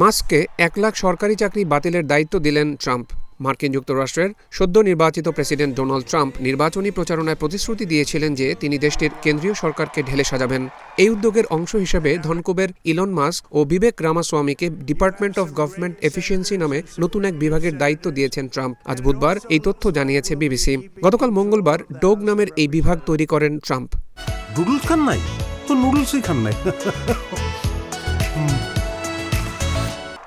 মাস্ককে এক লাখ সরকারি চাকরি বাতিলের দায়িত্ব দিলেন ট্রাম্প। মার্কিন যুক্তরাষ্ট্রের সদ্য নির্বাচিত প্রেসিডেন্ট ডোনাল্ড ট্রাম্প নির্বাচনী প্রচারণায় প্রতিশ্রুতি দিয়েছিলেন যে তিনি দেশটির কেন্দ্রীয় সরকারকে ঢেলে সাজাবেন। এই উদ্যোগের অংশ হিসেবে ধনকুবের ইলন মাস্ক ও বিবেক রামাস্বামীকে ডিপার্টমেন্ট অফ গভর্নমেন্ট এফিসিয়েন্সি নামে নতুন এক বিভাগের দায়িত্ব দিয়েছেন ট্রাম্প। আজ বুধবার এই তথ্য জানিয়েছে বিবিসি। গতকাল মঙ্গলবার ডোগ নামের এই বিভাগ তৈরি করেন ট্রাম্প। নুডলস খান নাই? তো নুডলসই খান নাই।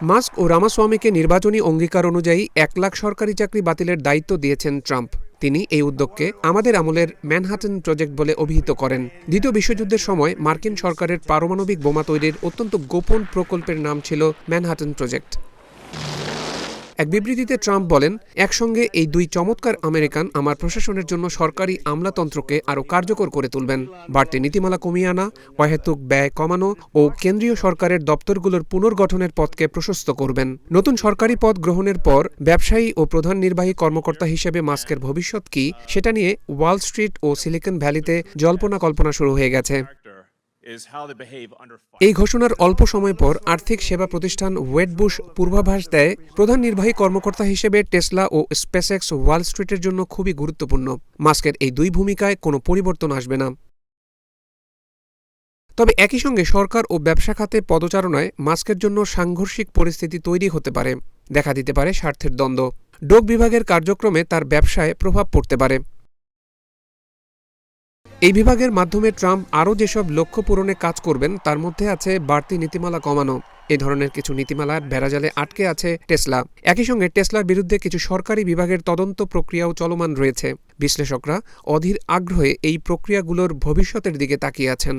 মাস্ক ও রামাস্বামীকে নির্বাচনী অঙ্গীকার অনুযায়ী এক লাখ সরকারি চাকরি বাতিলের দায়িত্ব দিয়েছেন ট্রাম্প। তিনি এই উদ্যোগকে আমাদের আমলের ম্যানহাটন প্রজেক্ট বলে অভিহিত করেন। দ্বিতীয় বিশ্বযুদ্ধের সময় মার্কিন সরকারের পারমাণবিক বোমা তৈরির অত্যন্ত গোপন প্রকল্পের নাম ছিল ম্যানহাটন প্রজেক্ট। এক বিবৃতিতে ট্রাম্প বলেন, একসঙ্গে এই দুই চমৎকার আমেরিকান আমার প্রশাসনের জন্য সরকারি আমলাতন্ত্রকে আরও কার্যকর করে তুলবেন। বাড়তি নীতিমালা কমিয়ে আনা, অহেতুক ব্যয় কমানো ও কেন্দ্রীয় সরকারের দপ্তরগুলোর পুনর্গঠনের পথকে প্রশস্ত করবেন। নতুন সরকারি পদ গ্রহণের পর ব্যবসায়ী ও প্রধান নির্বাহী কর্মকর্তা হিসেবে মাস্কের ভবিষ্যৎ কি, সেটা নিয়ে ওয়াল স্ট্রিট ও সিলিকন ভ্যালিতে জল্পনা কল্পনা শুরু হয়ে গেছে। এই ঘোষণার অল্প সময় পর আর্থিক সেবা প্রতিষ্ঠান ওয়েটবুশ পূর্বাভাস দেয়, প্রধান নির্বাহী কর্মকর্তা হিসেবে টেসলা ও স্পেসএক্স ওয়াল স্ট্রিটের জন্য খুবই গুরুত্বপূর্ণ। মাস্কের এই দুই ভূমিকায় কোনো পরিবর্তন আসবে না। তবে একই সঙ্গে সরকার ও ব্যবসা খাতে পদচারণায় মাস্কের জন্য সাংঘর্ষিক পরিস্থিতি তৈরি হতে পারে। দেখা দিতে পারে স্বার্থের দ্বন্দ্ব। ডোক বিভাগের কার্যক্রমে তার ব্যবসায় প্রভাব পড়তে পারে। এই বিভাগের মাধ্যমে ট্রাম্প আরও যেসব লক্ষ্য পূরণে কাজ করবেন, তার মধ্যে আছে বাড়তি নীতিমালা কমানো। এ ধরনের কিছু নীতিমালার বেড়াজালে আটকে আছে টেসলা। একই সঙ্গে টেসলার বিরুদ্ধে কিছু সরকারি বিভাগের তদন্ত প্রক্রিয়াও চলমান রয়েছে। বিশ্লেষকরা অধীর আগ্রহে এই প্রক্রিয়াগুলোর ভবিষ্যতের দিকে তাকিয়ে আছেন।